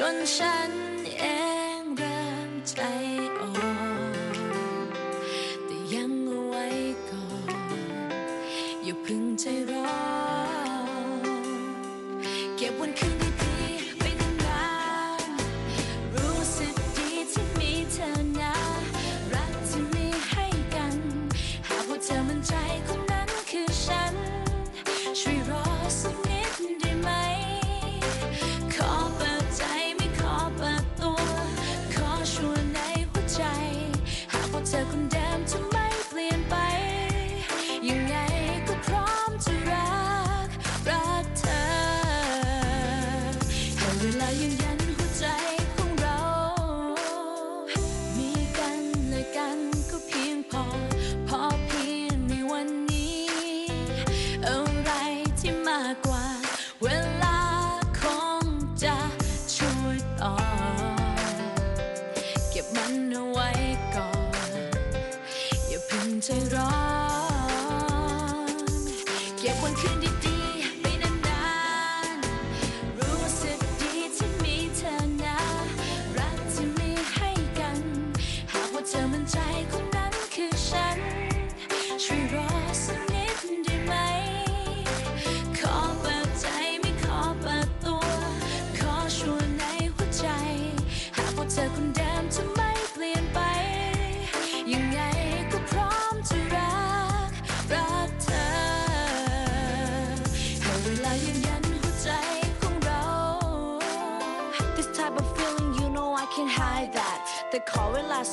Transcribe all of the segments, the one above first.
จนฉันเองเริ่มใจอ่อน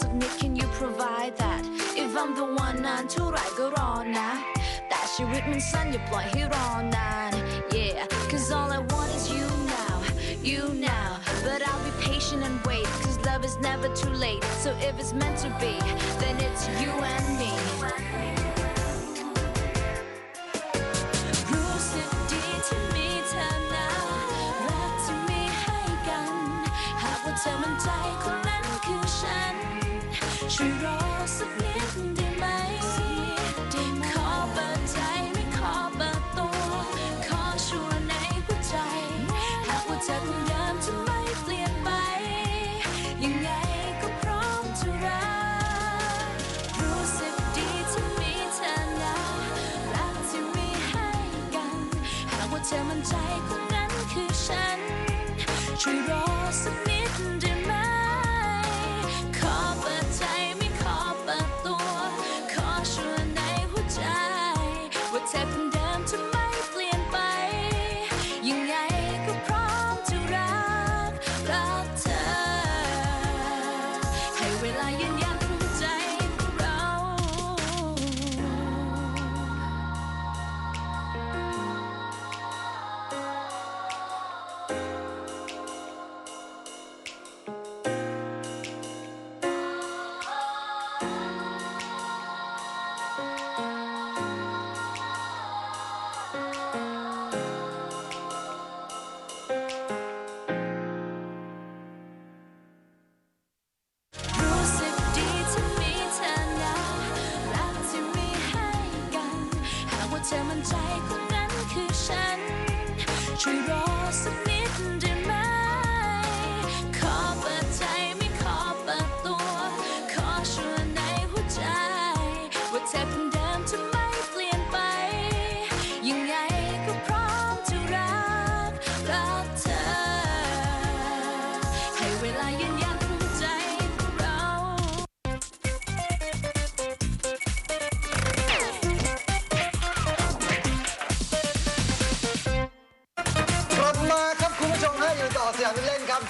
สักนิด can you provide that If I'm the one นานเท่าไหร่ก็รอนะ แต่ชีวิตมันสั้นอย่าปล่อยให้รอนาน Yeah cause all I want is you now you now but I'll be patient and wait cause love is never too late so if it's meant to be then it's you and me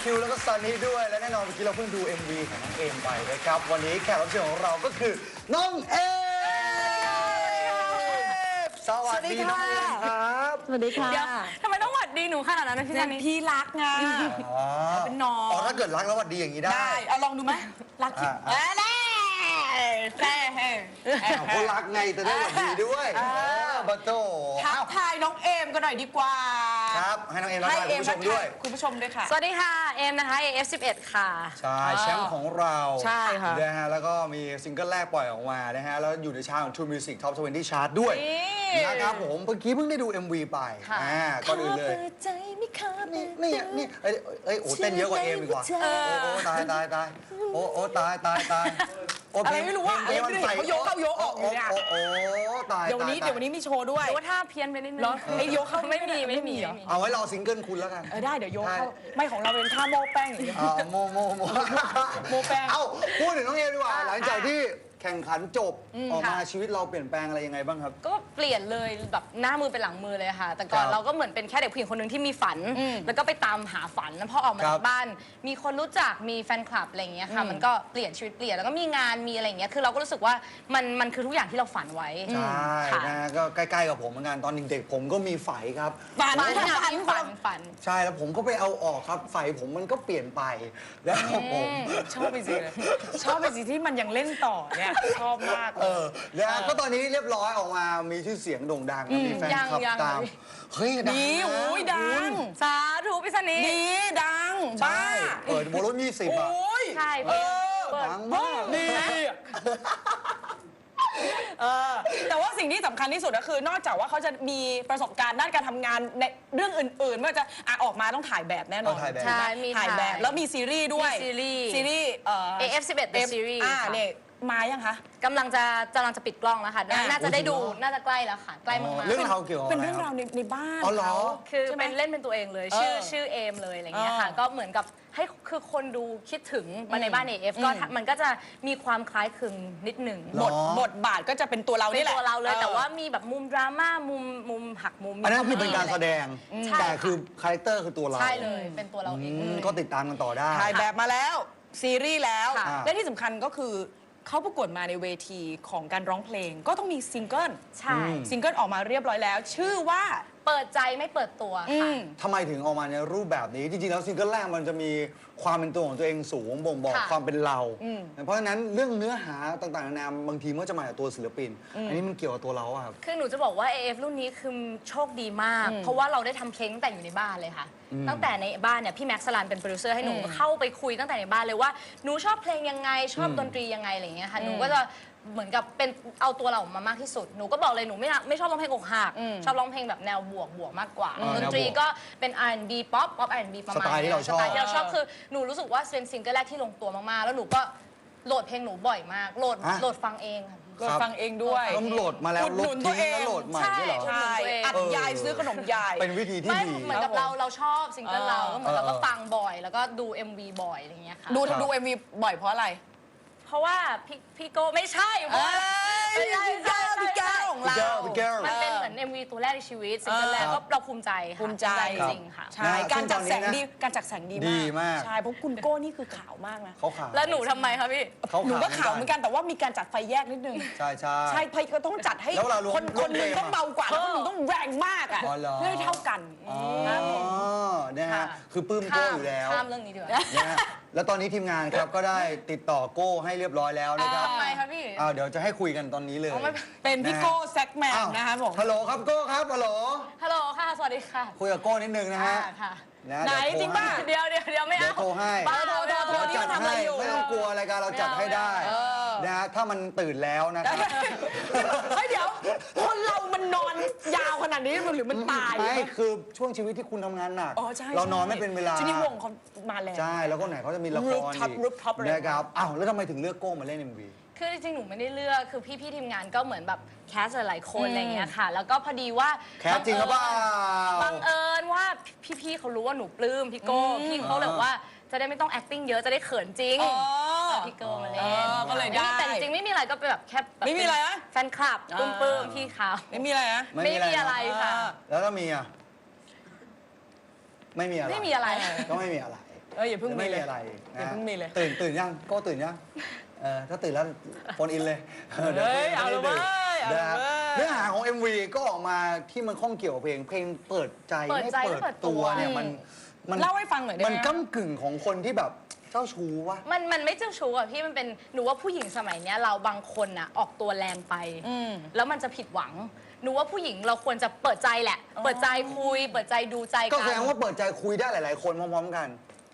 ครับคิวแล้วก็ซันนี่ด้วย และแน่นอนเมื่อกี้เราเพิ่งดู MV ของน้องเอมไปนะครับ วันนี้แขกรับเชิญของเราก็คือน้องเอมสวัสดีน้องเอมครับสวัสดีค่ะเดี๋ยวทำไมต้องหวัดดีหนูขนาดนั้นนะพี่เนี่ซัยนนี่พี่รักไงอ๋อเป็นน้องอ๋อถ้าเกิดรักแล้วหวัดดีอย่างนี้ได้ได้เอาลองดูไหมรักที่อ่าแน่แน่แน่อ้าวเขารักไงแต่ได้หวัดดีด้วยเออบัตโตทักอ้าวทายน้องเอมกันหน่อยดีกว่า ครับให้น้องเอมรักให้ทายเอคุณมผู้ชมด้วยคุณผู้ชมด้วยค่ะ สวัสดีค่ะ เอมนะคะ AF11 ค่ะ ใช่แชมป์ของเราใช่ค่ะ นะฮะแล้วก็มีซิงเกิลแรกปล่อยออกมานะฮะ แล้วอยู่ในชาร์ตของ True Music Top 20 Chart ด้วยนี่ นะครับผมเมื่อกี้เพิ่งได้ดู MV ไปค่ะ อ่าก่อนอื่นเลยขปิดใจ ไม่ขอเปินี่ดนี่นี่เอ้ยเอ้ยโอ้เต้นเยอะกว่าเอมอีกว่าเอโอ้โอ้ตายตายตายโอ้โอ้ตายตายตายโอะไรไม่รู้อะเพลงอะไรไม่รู้พลงเขาโยกเข้าโยกออกอยู่เนี่ยโอ้โอ้โอ้ตายเดี๋ยววันนี้ตาเดี๋ยววันนี้มีโชว์ด้วยหรือว่าถ้าเพี้ยนไปนิดนึงเหรอไอ้โยกเข้าไม่มีไม่ไม่มีมีเหรอไม่มีเอาไว้รอซิงเกิลคุณแล้วกันเออได้เดี๋ยวโยกเข้าใช่ไม่ของเราเป็นท่าโม้แป้งอย่างเดียวอ่าโมโมโมโมแป้งเอ้าพูดถึงน้องเอมดีกว่าอ่าหลังจากที่ แข่งขันจบออกมาค่ะ ชีวิตเราเปลี่ยนแปลงอะไรยังไงบ้างครับ ก็เปลี่ยนเลยแบบหน้ามือเป็นหลังมือเลยค่ะ แต่ก่อนครับเราก็เหมือนเป็นแค่เด็กผู้หญิงคนหนึ่งที่มีฝัน อืมแล้วก็ไปตามหาฝันแล้วพอออกมาครัจาบกบ้าน มีคนรู้จักมีแฟนคลับอะไรอย่างเงี้ยค่ะอืม มันก็เปลี่ยนชีวิตเปลี่ยนแล้วก็มีงานมีอะไรอย่างเงี้ยคือเราก็รู้สึกว่ามันมันคือทุกอย่างที่เราฝันไว้ใช่ค่ะ นะฮะก็ใกล้ ๆ กับผมเหมือนกันตอนเด็กๆผมก็มีไฝครับ ฝันฝันฝัค่ะนมีฝัฝัน นฝัน ใช่แล้วผมก็ไปเอาออกครับไฝผมมันก็เปลี่ยนไปแล้วผม ชอบไปสิเลยชอบไปสิที่มันยังเล่นต่อเนี่ย ชอบมากเออนะฮะก็ตอนนี้เรียบร้อยออกมามีชื่อเสียงโด่งดังนะมีแฟนคลับยังๆตามเลยเฮ้ยดังดีนะโอ้ยดัง สาธุพิษณีดีดังใช่บ้าเปิดโวลุ่ม20โออะ้ยใช่เออเปิดดังมากดี เออแต่ว่าสิ่งที่สำคัญที่สุดก็คือ นอกจากว่าเขาจะมีประสบการณ์ด้านการทำงานในเรื่องอื่นๆไม่ว่าจะอะออกมาต้องถ่ายแบบแน่นอนต้องถ่ายแบบ ใช่มีถ่ายแบบแล้วมีซีรีส์ด้วยมีซีรีส์ ซีรีส์เอ่อ AF11 The F- Series อ่าค่ะ เนี่ย มายังคะ กำลังจะกำลังจะปิดกล้องแล้วค่ะ อะ น่าจะได้ดูโอ้จริงเหรอน่าจะใกล้แล้วค่ะ ใกล้มากเรื่องราวเกี่ยวกับเป็นอะไรเรื่องครารัวบ ในในบ้านอ๋อเหรอเขาๆคือใช่ไหม เป็นเล่นเป็นตัวเองเลยเออชื่อชื่อเอมเลยอะไรเงี้ยค่ะ เออก็เหมือนกับให้คือคนดูคิดถึงมาในบ้าน AF ก็อืม มันก็จะมีความคล้ายคลึงนิดหนึ่งหรบอ ทบทบาทก็จะเป็นตัวเราเป็นี่นแหละตัวเราเลย ออ แต่ว่ามีแบบมุมดราม่า มุมมุมหักมุมอันนั้นคือเป็นการแสดง ใช่แต่ค่ะคือคาแรคเตอร์คือตัวเราใช่เลย เป็นตัวเราเอง อืมก็ติดตามกันต่อได้ ถ่ายแบบมาแล้ว ซีรีส์แล้ว ค่ะ และที่สำคัญก็คือ เขาประกวดมาในเวทีของการร้องเพลง ก็ต้องมีซิงเกิลใช่อืมซิงเกิลออกมาเรียบร้อยแล้ว ชื่อว่า เปิดใจไม่เปิดตัวอืค่ะมทำไมถึงออกมาในรูปแบบนี้ จริงๆ แล้วซิงเกิลแรกมันจะมีความเป็นตัวของตัวเองสูงบ่งบอกค่ะความเป็นเรา อืม เพราะฉะนั้นเรื่องเนื้อหาต่างๆนานาบางทีมันก็จะมาจากตัวศิลปิน อันนี้มันเกี่ยวกับตัวเราอะครับ คือหนูจะบอกว่า AF รุ่นนี้คือโชคดีมาก เพราะว่าเราได้ทำเพลงตั้งแต่อยู่ในบ้านเลยค่ะ ตั้งแต่ในบ้านเนี่ยพี่แม็กซ์สลันเป็นโปรดิวเซอร์ให้หนูอืมเข้าไปคุยตั้งแต่ในบ้านเลยว่าหนูชอบเพลงยังไงชอบอืมดนตรียังไงอะไรอย่างเงี้ยค่ะอืมหนูก็จะ เหมือนกับเป็นเอาตัวเราออกมามากที่สุด หนูก็บอกเลยหนูไม่รักไม่ชอบร้องเพลงอกหักอืม ชอบร้องเพลงแบบแนวบวกบวกมากกว่าอืมดนตรีแนวบวกก็เป็น R&B ป๊อปป๊อป R&B ประมาณสไตล์ที่เราชอบ สไตล์ที่เราชอบคือหนูรู้สึกว่าเป็นซิงเกิลแรกที่ลงตัวมากๆ แล้วหนูก็โหลดเพลงหนูบ่อยมากโหลดฮะโหลดฟังเองค่ะก็ฟังเองด้วย ต้องโหลดมาแล้วอุดลหนุบนตัวทิ้งเอง แล้วโหลดใหม่ด้วยเหรอ ใช่ใช่ตัวเองอัดยายซื้อขนมยาย เป็นวิธีที่ไม่ดีเหมือนกับครับผมเราเราชอบซิงเกิลเราก็เหมือนเราก็เออฟังบ่อย แล้วก็ดู MV บ่อยอะไรอย่างเงี้ยค่ะ ดูครับดูเอ็มวีบ่อยเพราะอะไรเพ ราะว่าพี่พี่โก้ไม่ใช่เพราะว่าเอ้ยไม่ใช่พี่แก้วพี่แก้วของเราพี่แก้วพี่แก้ว มันเป็นเหมือน MV ตัวแรกในชีวิตซิงเกิลแรกครัก็บเราภูมิใจค่ะภูมิใจ จริงๆค่ะ ใช่นะฮะการจัดแสงซึ่งตอนนี้นะดี การจัดแสงดีดีมาก ใช่ เพราะคุณโก้นี่คือขาวมากนะ เขาขาวแล้วหนูทำไมคะพี่ เขาหนูก็ขาวเหเหมืมืออนนกักันนแต่ว่ามีการจัดไฟแยกนิดนึง ใช่ใช่ใช่ไฟก็ต้องจัดให้ แล้วเวลารวมคนรควมนหนึงเพลงต้องเบากว่าเอแล้วอคนหนึงต้องแรงมากอะ อ๋อเหรอ เพื่อให้เท่ากันอ๋อครับผม นะฮะค่ะ คือปลื้มโก้อยู่แล้วข้ามเรื่องนี้ดีกว่านะฮะแล้วตอนนี้ทีมงานครับก็ได้ติดต่อโก้ให้เรียบร้อยแล้วนะครับทำไมคะพี่อ้าวเดี๋ยวจะให้คุยกันตอนนี้เลยอ๋อไม่เป็นพี่โก้แซกแมนอ้าวนะครับผม ฮัลโหลครับโก้ครับฮัลโหลฮัลโหลค่ะ สวัสดีค่ะคุยกับโก้นิดนึงนะฮะ ค่ะค่ะ นะไหนเดี๋ยวโทจริงป่ะให้เดี๋ยวเดี๋ยวเดี๋ยวไม่เดี๋ยเอาวโทรให้บ้าโทรโทรโทรเดี๋ยวนี่จัดทำอะไรให้อยู่ ไม่ต้องกลัวรายการเราจัดให้ได้เออ นะฮะถ้ามันตื่นแล้วนะครับเฮ้ยเดี๋ยว คนเรามันนอนยาวขนาดนี้หรือมันตายไม่คือช่วงชีวิตที่คุณทำงานหนักอ๋อใช่เรานอนใช่ไม่เป็นเวลา ทีนี้วงเขามาแล้ว ใช่แล้วก็ไหนเขาจะมีละคร Rooftop อีก Rooftop อะไร นะครับอ้าวแล้วทำไมถึงเลือกโก้มาเล่น MV คือจริงๆ หนูไม่ได้เลือก คือพี่ๆ ทีมงานก็เหมือนแบบแคสหลายๆคนอืมอะไรอย่างเงี้ยค่ะ แล้วก็พอดีว่าแคสจริงหรือเปล่า บังเอิญว่าพี่ๆ เขารู้ว่าหนูปลื้มพี่โก้ พี่เขาเลยบอกว่าจะได้ไม่ต้อง acting เยอะ จะได้เขินจริงอ๋อเอาพี่โก้มาเล่เอนอก็เลยได้แต่จริงๆ ไม่มีอะไรก็เป็นแบบแค่แบบไม่มีอะไรนะแฟนคลับปลื้มๆ พี่เขาไม่มีอะไรนะ ไม่มีอะไรค่ะอ่าแล้วถ้ามีอะ ไม่มีอะไร ไม่มีอะไร ก็ไม่มีอะไรเอออย่าเพิ่งมีไม่เลมียอะไรอย่านะเพิ่งมีเลย ตื่นตื่นยังโก็ตื่นยัง เออถ้าตื่นแล้วโฟนอินเลยเออเดี๋ยวเฮ้ยจะเอาได้ละเว้ยเอาละนะฮะเว้ย เนื้อหาของ MV ก็ออกมาที่มันข้องเกี่ยวกับเพลงเพลงเปิดใจเปิดใจไม่ไม่เปิเปิดดตัตัววเนี่ยมันมันเล่าให้ฟังหน่อยได้ไหม มันก้ากึ่งของคนที่แบบเจ้าชู้วะ มันมันไม่เจ้าชู้อะพี่มันเป็นหนูว่าผู้หญิงสมัยเนี้ยเราบางคนอะออกตัวแรงไปอืมแล้วมันจะผิดหวัง หนูว่าผู้หญิงเราควรจะเปิดใจแหละ เปิดใจคุย เปิดใจดูใจก็กัแสดงว่าเปิดใจคุยได้หลาย ๆ คนพร้อม ๆ กัน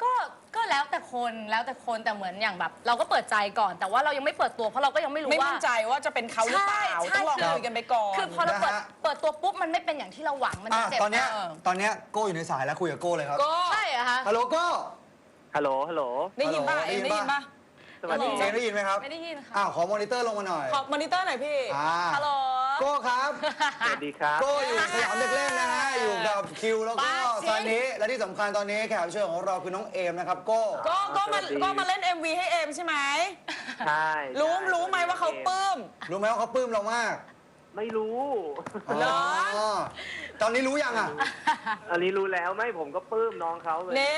ก็ก็แล้วแต่คนแล้วแต่คนแต่เหมือนอย่างแบบ เราก็เปิดใจก่อน แต่ว่าเรายังไม่เปิดตัวเพราะเราก็ยังไม่รู้ไม่ว่า มั่นใจว่าจะเป็นเขาหรือเปล่า ใช่ต้องลองใช่คุยกันไปก่อน คือพอเราเปิดนะฮะ เปิดตัวปุ๊บมันไม่เป็นอย่างที่เราหวังมันอะจะเจ็บตอนเนี้ยเออตอนเนี้ยโก้อยู่ในสายแล้วคุยกับโก้เลยครับ ก็ใช่เหรอะคะ ฮัลโหลโก้ ฮัลโหล ฮัลโหล ได้ยินป่ะฮัลโหลเอ็มได้ได้ยิยินนป่ะ ป่ะ สวัสดีเจนได้ยินไหมครับ ไม่ได้ยินค่ะ อ้าว ขอมอนิเตอร์ลงมาหน่อย ขอมอนิเตอร์หน่อยพี่ อ่า ฮัลโหล โก้ครับ สวัสดีครับ โก้อยู่สยามเด็กเล่นนะฮะ อยู่กับคิวแล้วก็ป้าสิซานิและที่สำคัญตอนนี้แขกรับเชิญของเราคือน้องเอมนะครับโก้ ก็ก็มาสวัสดี ก็มาเล่น MV ให้เอ็มใช่ไหม ใช่รู้ใช่รู้ไหมว่าเขาปลื้ม รู้ไหมว่าเขาปลื้มเรามากไม่รู้ เหรอตอนนี้รู้ยังอะอันนี้รู้แล้วไม่ผมก็ปลื้มน้องเขาเลยเน่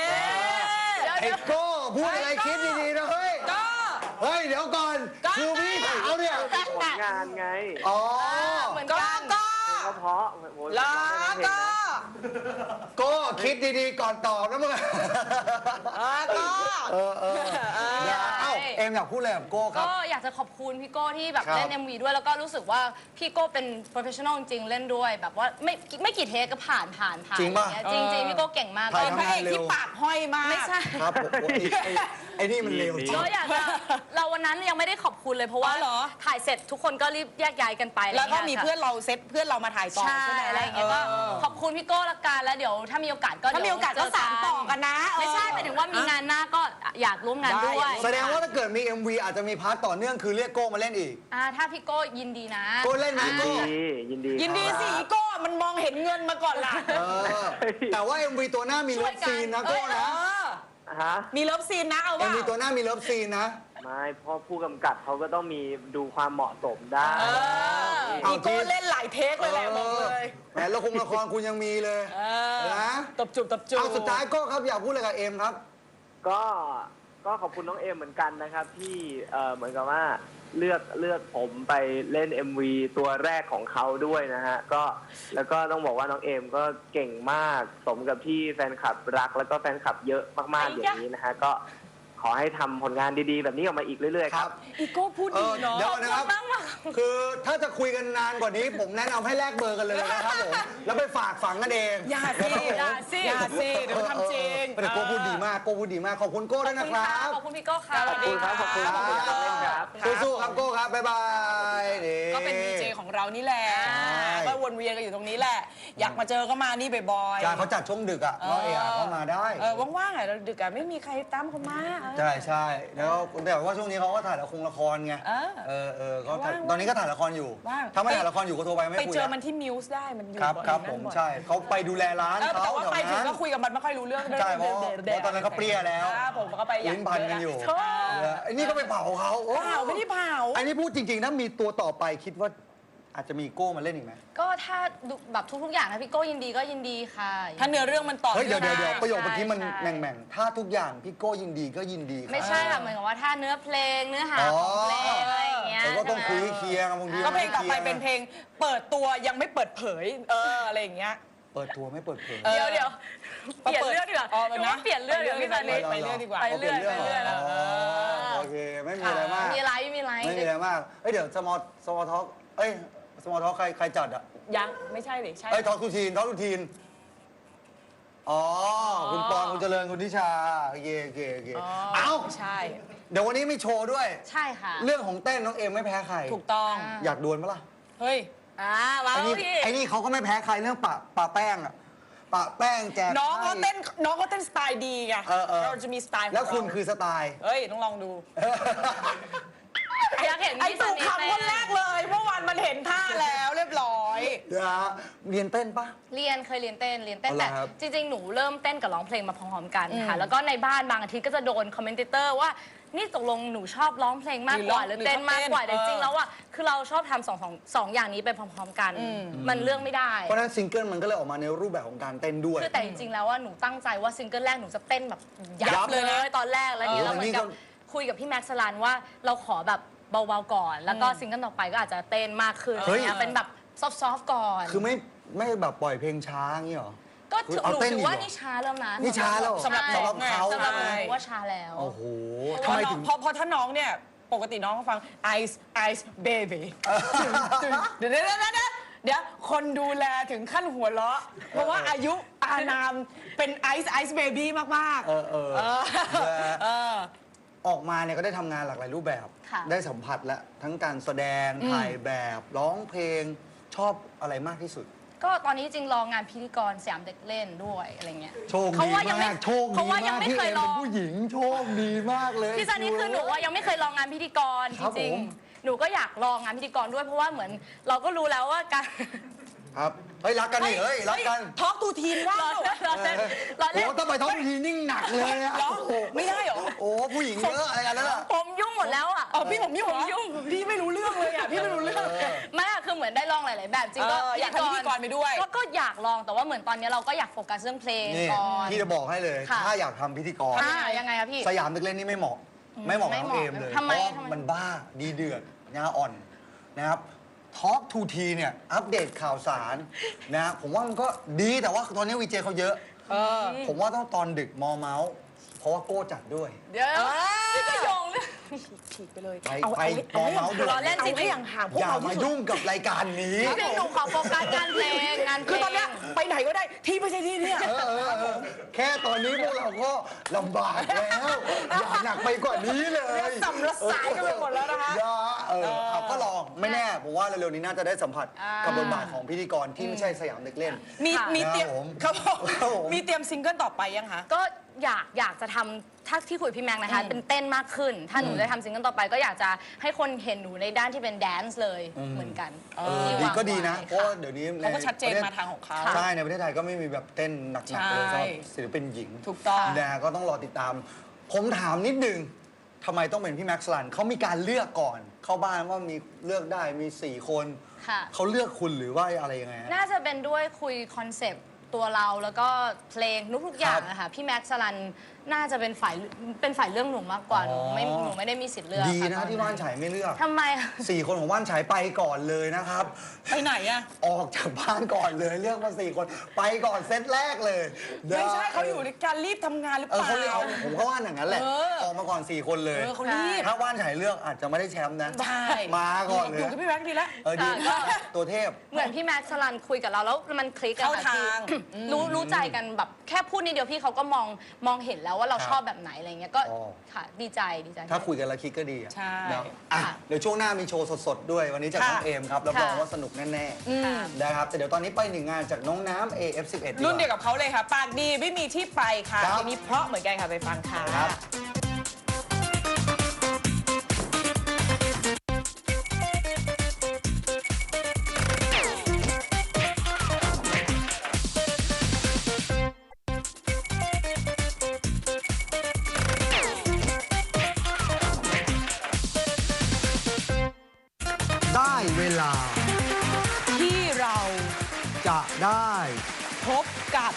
ไอ้โก้พูดอะไรคิดดีๆนะเฮ้ย ก็ เฮ้ยเดี๋ยวก่อนก็ คือพี่สาวเนี่ยผล งานไงอ๋อ เหมือนก็กัน ก็เพลงก็เพราะโอ้ยแล้วผมร้องไม่ก็ได้เพลงนะ โก้คิดดีๆก่อนตอบนะมึงอ่าก็ เออเออเดี๋ยวเอ้าเอมอยากพูดอะไรกับโก้คก็รับอยากจะขอบคุณพี่โก้ที่แบบครับเล่น MV ด้วยแล้วก็รู้สึกว่าพี่โก้เป็น professional จริงๆเล่นด้วย แบบว่าไม่ไม่กี่เทคก็ผ่านผ่านผ่านจริงป่ะอย่าเยจริงจริงๆพี่โก้เก่งมากถ่าก็ยเป็นพระเอกที่ปากห้อยมาก ไม่ใช่ ครับผมโอ้ยไอ้ไอ้นี่มันเร็วจริง ก็อยากจะเราวันนั้นยังไม่ได้ขอบคุณเลยเพราะว่าอ๋อเหรอ ถ่ายเสร็จทุกคนก็รีบแยกย้ายกันไปแล้วก็มีะไรงี้ยค่ะเพื่อนเราเซตเพื่อนเรามาถ่ายต่อใช่ใช่ไหมอะไรอย่างเงี้ยก็เออขอบคุณพี่โก้ละกันแล้วเดี๋ยวถ้ามีโอกาสก็ถ้ามีโอกาสก็เจสานต่อกันนะไม่ใช่หมายถึงว่ามีงานหน้าก็อยากร่วมงานด้วย แสดงว่าถ้าเกิดมี MV อาจจะมีพาร์ทต่อเนื่องคือเรียกโก้มาเล่นอีก อ่าถ้าพี่โก้ยินดีนะ โก้เล่นไหมยินโก้ ดียินดียินดีครับสิอีโก้มันมองเห็นเงินมาก่อนล่ะเออ แต่ว่า MV ตัวหน้ามีเลิฟซีนนะเอ้โก้ยเอนะอฮะ มีเลิฟซีนนะเอาว่า MV ตัวหน้ามีเลิฟซีนนะ ไม่เพราะผู้กำกับเขาก็ต้องมีดูความเหมาะสมได้ เออเอาอีโก้จริงเล่นหลายเทคเลยแหละบอกเลยแหมละครละครคุณยังมีเลย เออนะ ตบจูบตบจูบ เอาสุดท้ายโก้ครับอยากพูดอะไรกับเอมครับ ก็ก็ขอบคุณน้องเอมเหมือนกันนะครับ ที่เอ่อเหมือนกับว่าเลือกเลือกผมไปเล่น MV ตัวแรกของเขาด้วยนะฮะก็แล้วก็ต้องบอกว่าน้องเอมก็เก่งมากสมกับที่แฟนคลับรัก แล้วก็แฟนคลับเยอะมากๆอย่างนี้นะฮะก็ ขอให้ทำผลงานดีๆ แบบนี้ออกมาอีกเรื่อยๆครับอีโก้พูดเอดีอเนาะเดี๋ยวนะครับคือถ้าจะคุยกันนานกว่านี้ ผมแนะนำให้แลกเบอร์กันเลยนะครับผม แล้วไปฝากฝังกันเอง อย่าสิอย่าสิอย่าสิเดี๋ยวทำจริง แต่โก้พูดดีมากโก้พูดดีมากขอบคุณโก้ด้วยขอบนะคุณครัค่ะบขอบคุณพี่โก้ค่ะสวัสดีครับขอบคุณครับขอบคุณครับเล่นครับ สู้ๆครับโก้ครับบ๊ายบายนี่ ก็เป็นดีเจของเรานี่แหละ ใช่ ก็วนเวียนกันอยู่ตรงนี้แหละ อยากมาเจอก็มานี่บ่อยๆการเขาจัดช่วงดึกอะก็เออะเข้ามาได้เออว่างๆอะเราดึกอะไม่มีใครตามเขามาเออ ใช่ใช่แล้วแต่ว่าช่วงนี้เขาก็ถ่ายละครละครไงเออเออเออเขาถ่ายว่างๆตอนนี้ก็ถ่ายละครอยู่ ว่าง ถ้าไม่ถ่ายละครอยู่ก็โทรไปไม่ไปคุยเจอแล้วมันที่มิวส์ได้มันอยู่ครับอยครับนั้นผมบ่อยใช่เขาไปดูแลร้านเออเขาแต่ว่าแถวไปถึงนั้น ก็คุยกับมันไม่ค่อยรู้เรื่องใช่เพราะเพราะตอนนั้นเขาเปรี้ยแล้วอ่าผมก็ไปอย่างลิ้นพันกันอยู่เออเออไอ้นี่ก็ไปเผาเขาโอ้เปล่าไม่ได้เผา อันนี้พูดจริงๆถ้ามีตัวต่อไปคิดว่าอาจจะมีโก้มาเล่นอีกไหมก็ถ้าดูแบบทุกๆอย่างถ้าพี่โก้ยินดีก็ยินดีค่ะ ถ้าเนื้อเรื่องมันต่อเฮ้ยเดี๋ยวเดี๋ยวเดี๋ยวใช่ประโยคเมื่อกี้มันใช่ แหม่งแม่งๆถ้าทุกอย่างพี่โก้ยินดีก็ยินดีครับ ไม่ใช่ค่ะเหมือนกับว่าถ้าเนื้อเพลงเนื้อหาอ๋อของเพลงอะไรอย่างเงี้ยแต่ก็ต้องใช่คุยไหมให้เคลียร์กันบางทีก็เพลงต่อไปม่คยร์เป็นเพลงเปิดตัวยังไม่เปิดเผย เอออะไรอย่างเงี้ย เปิดตัวไม่เปิดเผยเออเดี๋ยวเดี๋ยวเปลี่ยนเรื่องดีกว่าอ๋อหนูว่าเปลี่ยนเรื่องเดี๋ยวพี่ตอนนี้ไปเรื่อยดีกว่า ไปเรื่อยาปลี่นไปเรื่อยหอ๋อโอเค ไม่มีอะไรมาก มีอะไรไม่มีอะไรไม่มีอะไรมาก เอ้ยเดี๋ยวสมอลสมอลท็อกเอ้ยสมอลท็อกใครใครจัดอะยังไม่ใช่ดิใช่ เอ้ยท็อกทูทีนท็อกทูทีน อ๋อ คุณปอนคุณเจริญคุณทิชาโอเคโอเคโอเคเอ้าใช่ เดี๋ยววันนี้มีโชว์ด้วย ใช่ค่ะ เรื่องของเต้นน้องเอ็มไม่แพ้ใคร ถูกต้องอ่าอยากดวลปะล่ะ เฮ้ย อ่าว้าไอ้วนี่พี่ไอ้นี่เขาก็ไม่แพ้ใครเรื่องปะปะแป้งอะปะแป้งแจกน้องเขาให้เต้นน้องเขาเต้นสไตล์ดีไงเออเออเราจะมีสไตล์ของแล้วคุณเราคือสไตล์ เฮ้ยต้องลองดูอยากเห็นไอ้พี่ตู่ซันนี่คำคนแรกเลยเมื่อวานมันเห็นท่าแล้วเรียบร้อย เดี๋ยวนะเรียนเต้นปะ เรียนเคยเรียนเต้นเรียนเต้นเอาล่ะแต่ครับจริงๆ หนูเริ่มเต้นกับร้องเพลงมาพร้อมๆกันค่ะอืมแล้วก็ในบ้านบางอาทิตย์ก็จะโดนคอมเมนเตอร์ว่า นี่ตกลงหนูชอบร้องเพลงมากกว่าหหรืรืออร้องเต้นมากกว่าหรือแต่เขาจเต้นริงๆแล้วอะคือเราชอบทำสองสองสองอย่างนี้ไปพร้อมๆกัน อืม มันเรื่องไม่ได้ เพราะฉะนั้นซิงเกิลมันก็เลยออกมาในรูปแบบของการเต้นด้วย คือแต่จริงๆ แล้วว่าหนูตั้งใจว่าซิงเกิลแรกหนูจะเต้นแบบยัยับบเลยนะ ตอนแรกแล้วนี้เออเราเหมือนกับนี่ก็ คุยกับพี่แม็กซ์สลันว่าเราขอแบบเบาๆก่อน แล้วก็ซิงเกิลต่อไปก็อาจจะเต้นมากขึ้นเฮ้ยอะไรเงี้ยเป็นแบบซอฟต์ๆก่อน คือไม่ไม่แบบปล่อยเพลงช้าอย่างนี้หรอ ก็ถือเอาหนูเต้นถือีอกเหรอว่านี่ช้าแล้วนะนี่ช้าแล้วสำหรับใช่สำหรับเขาสำหรับหนูใช่ ว่าช้าแล้ว โอ้โหเพทำราะไมน้อถึงงเพราะเพราะถ้าน้องเนี่ย ปกติน้องเขาฟัง ice ice baby เดี๋ยวเดี๋ยวเดี๋ยวเดี๋ยวเดี๋ยวคนดูแลถึงขั้นหัวเราะ เพราะว่าอายุอานามเป็นไอซ์ไอซ์เบบี้มากเออเออเออและเออ ออกมาเนี่ยก็ได้ทำงานหลากหลายรูปแบบ ค่ะ ได้สัมผัสและทั้งการแสดงถ่ายแบบร้องเพลงชอบอะไรมากที่สุด ก็ตอนนี้จริงรองานพิธีกรสยามเด็กเล่นด้วยอะไรเงี้ยโชคเขาดีว่ายังไม่มาก โชคเขาดีว่ายังมากไม่ที่เคเอ็ยมลเป็อนงผู้หญิงโชคดีมากเลย พี่ซันนี่คือหนูว่ายังไม่เคยลองงานพิธีกรจครับริงผม ๆหนูก็อยากลองงานพิธีกรด้วยเพราะว่าเหมือนเราก็รู้แล้วว่าการ ครับเฮ้ยรักกันนี่เฮ้ยรักกันทอล์กตูทีนว่าเราเปล่าเล่นเราเล่นเราโอ้เล่นต้องไปท้องทีนิ่งหนักเลยอะเหรอโอ้โหไม่ได้เหรอโอ้ผู้หญิงเยอะอะไรกันนั่นอะผมยุ่งหมดแล้วอะอ๋อพี่ผมยุ่งเหรอยุ่งพี่ไม่รู้เรื่องเลยอะพี่ไม่รู้เรื่องไม่อะคือเหมือนได้ลองหลาย ๆ แบบจริงก็เอออยากทำพิธีกรไปด้วยก็ก็อยากลองแต่ว่าเหมือนตอนนี้เราก็อยากโฟกัสเรื่องเพลงนี่ก่อนพี่จะบอกให้เลยค่ะถ้าอยากทำพิธีกรอ่ายังไงอะพี่สยามเด็กเล่นนี่ไม่เหมาะ ไม่เหมาะกับน้องไม่เอเหมาะมเลยทำไมเพราะว่าทำไมมันบ้าดีเดือดงาอ่อนนะครับ ทอล์กทูทีเนี่ย อัปเดตข่าวสารนะผมว่ามันก็ดีแต่ว่าตอนนี้วีเจเขาเยอะ เออ ผมว่าต้องตอนดึกมอเมาส์เพราะว่าโก้จัดด้วย เดี๋ยวอ่าพี่ก็โยงเลย ฉีกไปเลยไปเอาไปเอามอเมาส์ด้วยเราเล่นเอาจริงให้ห่างๆพวกอย่าเรามาที่สุดยุ่งกับรายการนี้ จริงๆหนูขอโฟกัสงานเพลงงานเพลง คือตอนเนี้ยไปไหนก็ได้ที่ไม่ใช่ที่เนี่ย เออเออเออแค่ตอนนี้พวกเราก็ลำบากแล้ว อย่าหนักไปกว่านี้เลยสัมระสายกันไปหมดแล้วนะคะอย่าเออเอาก็ลองไม่แน่ผมว่าเร็วๆนี้น่าจะได้สัมผัสอ่ากับบทบาทของพิธีกรที่ไม่ใช่สยามเด็กเล่น มีค่ะมีเตรียมครับผมครับผม ครับผม มีเตรียมซิงเกิลต่อไปยังคะ ก็ อยากอยากจะทำถ้าที่คุยกับพี่แม็กซ์นะคะอืมเป็นเต้นมากขึ้น ถ้าหนูได้ทำซิงเกิลต่อไป ก็อยากจะให้คนเห็นหนูในด้านที่เป็นแดนซ์เลยเหมือนกันเออที่ดีวางก็ดีนะไว้เพราะว่าเดี๋ยวนี้เขาก็ชัดเจนประทศมาทางของเขา ใช่ในประเทศไทยก็ไม่มีแบบเต้นหนักๆเลยใช่สำหรับศิลปินหญิงถูกต้องนะก็ต้องรอติดตาม ผมถามนิดนึงทำไมต้องเป็นพี่แม็กซ์ลันเขามีการเลือกก่อน เข้าบ้านว่ามีเลือกได้มี 4 คน ค่ะ เขาเลือกคุณหรือว่าอะไรยังไงฮะ น่าจะเป็นด้วยคุยคอนเซปต์ ตัวเราแล้วก็เพลงทุกๆอย่างนะคะพี่แม็กซ์สลันน่าจะเป็นฝ่ายเป็นฝ่ายเรื่องหนูมากกว่าหนูไม่อ๋อ หนูไม่ได้มีสิทธิ์เลือกดีค่นะตอที่ว่านฉายไม่เลือกทำไมอะสี่คนของว่านฉายไปก่อนเลยนะครับ ไปไหนอะออกจากบ้านก่อนเลยเลือกมาสี่คนไปก่อนเซตแรกเลยนะไม่ใช่เขาอยู่ในการรีบทำงานหรือเอเปอล่า เขาเรียกเอาผมก็ว่าอย่างนั้นแหละ เออ ออกมาก่อนสี่คนเลยเออเขารีบ ถ้าว่านฉายเลือกอาจจะไม่ได้แชมป์นะ ใช่มาก่อนเลยอยู่กับพี่แม็กซ์ดีแล้ว เออดีค่ะก็ตัวเทพ เหมือนพี่แม็กซ์สลันคุยกับเราแล้วมันคลิกอะเข้าค่ะทางคือรู้รู้ใจกันแบบแค่พูดนิดเดียวพี่เขาก็มองมองเห็นแล้วว่าเราครับชอบแบบไหนอะไรเงี้ยก็อ๋อ ค่ะดีใจดีใจ ถ้าคุยกันแล้วคิดก็ดีอะใช่ เนอะอะค่ะเดี๋ยวช่วงหน้ามีโชว์สดๆด้วยวันนี้จากน้องค่ะ เอมครับรับรองค่ะ ว่าสนุกแน่อืม ๆนะครับแต่เดี๋ยวตอนนี้ไปหนึ่งงานจากน้องน้ำ AF11 รุ่นเดียวกับเขาเลยค่ะ ปากดีไม่มีที่ไปค่ะครับเพลงนี้เพราะเหมือนกันค่ะไปฟังค่ะ ครับ ได้พบกับ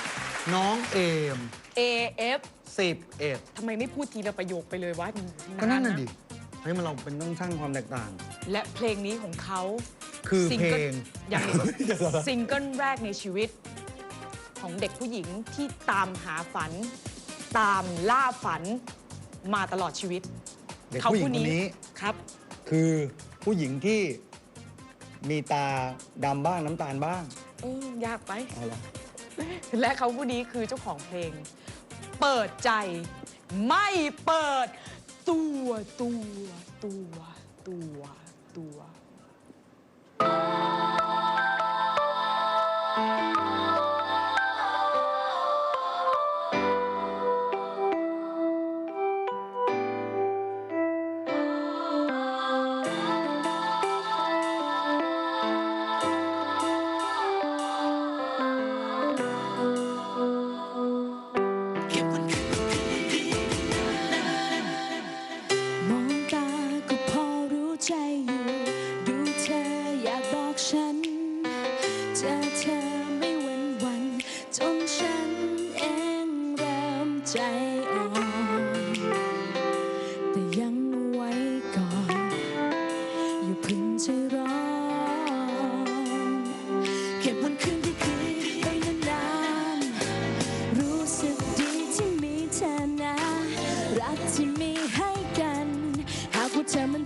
น้องเอม AF 11 ทำไมไม่พูดทีละประโยคไปเลยว่าก็นั่นน่ะดิเฮ้ยมันเราเป็นต้องสร้างความแตกต่าง และเพลงนี้ของเขาคือซิเพลกิงอย่างหนึ่งซิงเกิลแรกในชีวิต ของเด็กผู้หญิงที่ตามหาฝัน ตามล่าฝันมาตลอดชีวิตเด็กผู้หญิงคนนี้ ครับ คือผู้หญิงที่มีตาดำบ้างน้ำตาลบ้างเออยากไป เอาละและเขาผู้นี้คือเจ้าของเพลง เปิดใจ ไม่เปิด ตัวตัวตัวตัวตัว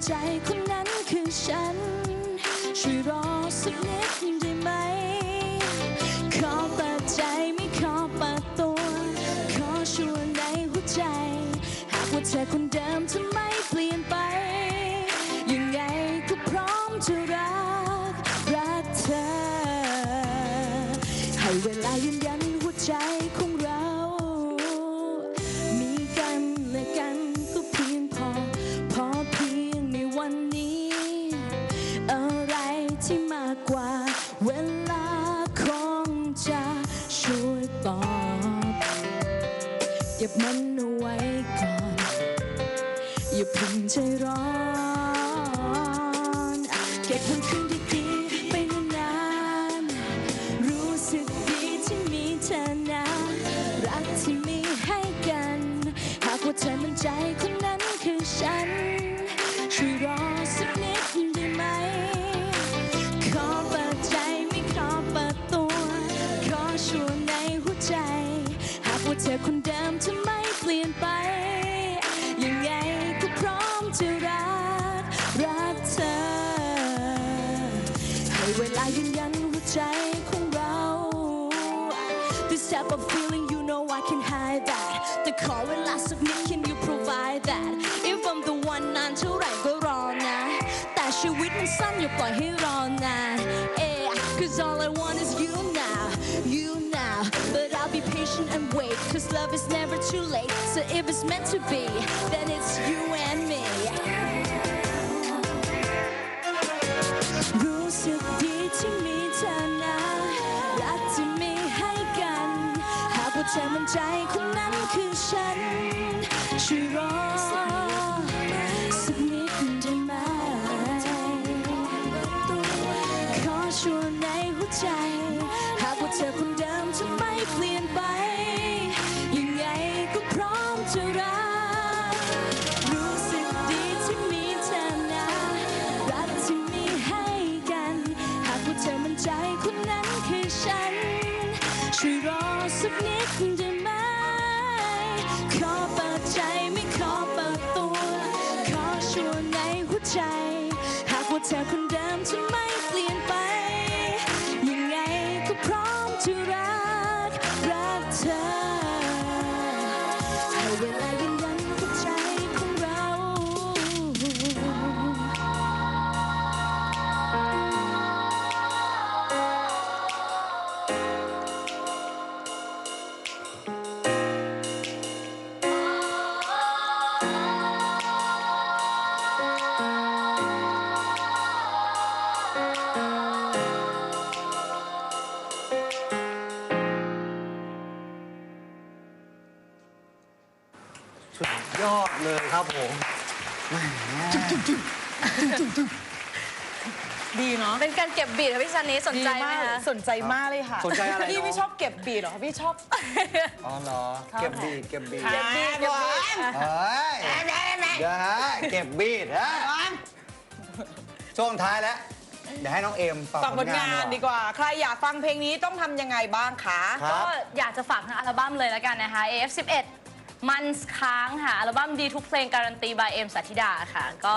ใจคนนั้นคือฉัน ช่วยรอสักนิดยังได้ไหม ขอเปิดใจไม่ขอเปิดตัว ขอชวนในหัวใจ หากว่าเธอคนเดิมทำไม love is never too late So if it's meant to be then it's you and me รู้สึกดีที่มีเธอนะ รักที่มีให้กัน หากว่าเธอมั่นใจคนนั้นคือฉัน ช่วยรอ ดีเนาะเป็นการเก็บบีทค่ะพี่ซันนี้สนใจไหมดีากคะ สนใจมากเลยค่ะสนใจอะไรพี่น้องไม่ชอบเก็บบีดเหรอพี่ชอบ อ๋อเหรอเก็บบีดเก็บบีดเก็บบีดเก็บบีดเฮ้ยเดี๋ยวฮะเก็บบีดฮะช่วงท้ายแล้วเดี๋ยวให้น้องเอ็มฝากฝากผลงานดีกว่า ใครอยากฟังเพลงนี้ต้องทำยังไงบ้างคะ ครัก็บอยากจะฝากทั้งอัลบั้มเลยแล้วกันนะคะ AF11 มันค้างค่ะอัลบั้มดีทุกเพลงการันตี by เอ็มสัธิดาค่ะ ก็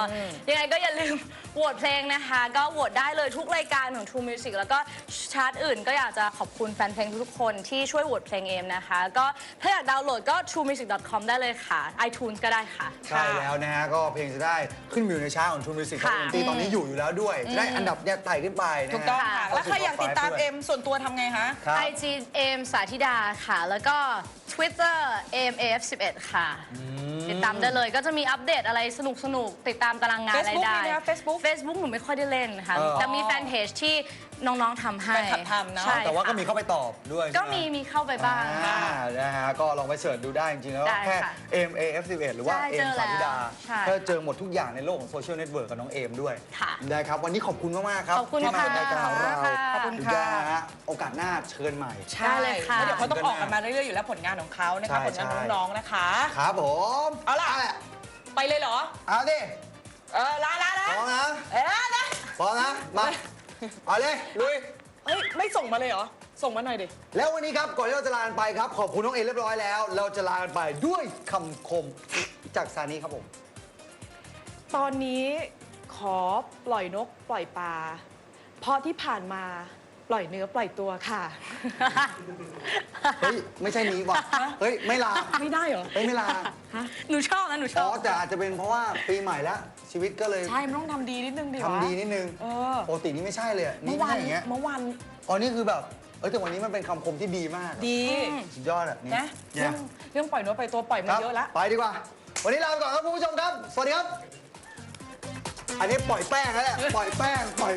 ยังไงก็อย่าลืมโหวตเพลงนะคะ ก็โหวตได้เลยทุกรายการของ True Music แล้วก็ชาร์ตอื่นก็อยากจะขอบคุณแฟนเพลงทุกๆคนที่ช่วยโหวตเพลงเอมนะคะ ก็ถ้าอยากดาวน์โหลดก็ truemusic.com ได้เลยค่ะ iTunes ก็ได้ค่ะ ใช่แล้วนะฮะก็เพลงจะได้ขึ้นมาอยู่ในชาร์ตของ True Music ของค่ะดนตรีตอนนี้อยู่อยู่แล้วด้วย จะได้อันดับเนี่ยไต่ขึ้นไปนะฮะถูกต้องค่ะ แล้วใครอยากติดตามเอ็มส่วนตัวทำไงคะ ครับ IG เอมสาธิดาค่ะ แล้วก็ Twitter เอม AF11 ค่ะ ติดตามได้เลยก็จะมีอัปเดตอะไรสนุกสนุกๆติดตามตารางงานอะไร Facebook ได้ มีไหมคะ Facebook Facebook หนูไม่ค่อยได้เล่นค่ะเออแต่มีแฟนเพจที่ น้องๆทำให้แฟนคลับทำเนอะ ใช่แต่ว่าก็ค่ะมีเข้าไปตอบด้วยก็ใช่ไหมีมีเข้าไปบ้าง อ่านะฮะก็ลองไปเสิร์ชดูได้จริงๆแล้วได้แค่ค่ะ M A F 11หรือว่า ใช่เอ็เจมอสาธิดาแล้วใช่ก็เจอหมดทุกอย่างในโลกของโซเชียลเน็ตเวิร์กกับน้องเอมด้วยค่ะได้ครับวันนี้ขอบคุณมากๆครับขอบคุณที่มาค่ะในรายการของเราขอบคุณค่ะนะฮะโอกาสหน้าเชิญใหม่ ใช่ได้เลยค่ะ แล้วเดี๋ยวเขาต้องออกกันมาเรื่อยๆอยู่แล้วผลงานของเขานะคะใช่ผลงานของใช่ น้องๆนะคะ ครับผมเอาล่ะ ไปเลยเหรอ เอาดิเออลาลาลาพร้อมนะเออนะ พร้อมนะมา เอาเลยลุย เฮ้ย ไม่ส่งมาเลยเหรอ ส่งมาหน่อยดิ แล้ววันนี้ครับก่อนที่เราจะลากันไปครับ ขอบคุณน้องเอเรียบร้อยแล้ว เราจะลากันไปด้วยคำคมจากซานีครับผม ตอนนี้ขอปล่อยนกปล่อยปลาเพราะที่ผ่านมาปป ล่อยเนื้อปล่อยตัวค่ะ เฮ้ย ไม่ใช่นี้ว่ะ เฮ้ย ไม่ลา ไม่ได้เหรอเฮ้ย ไม่ลา หนูชอบนะหนูชอ๋อ อบ แต่อาจจะเป็นเพราะว่าปีใหม่แล้ว ชีวิตก็เลยใช่ มันต้องทำดีนิดนึงดิวะทำดีนิดนึงเออปกตินี่ไม่ใช่เลยอะนี่เมื่อไม่วานใช่อย่างเงี้ยเมื่อวานอ๋อนี่คือแบบ เอ้ย แต่วันนี้มันเป็นคำคมที่ดีมากดีสุดยอดอะนี่นะเนี่เรื่อยงเรื่องปล่อยเนื้อปล่อยตัวปล่อยคมารับเยอะแล้วไปดีกว่า วันนี้ลาไปก่อนครับคุณผู้ชมครับ สวัสดีครับ อันนี้ปล่อยแป้งแล้วแหละ ปล่อยแป้ง ปล่อย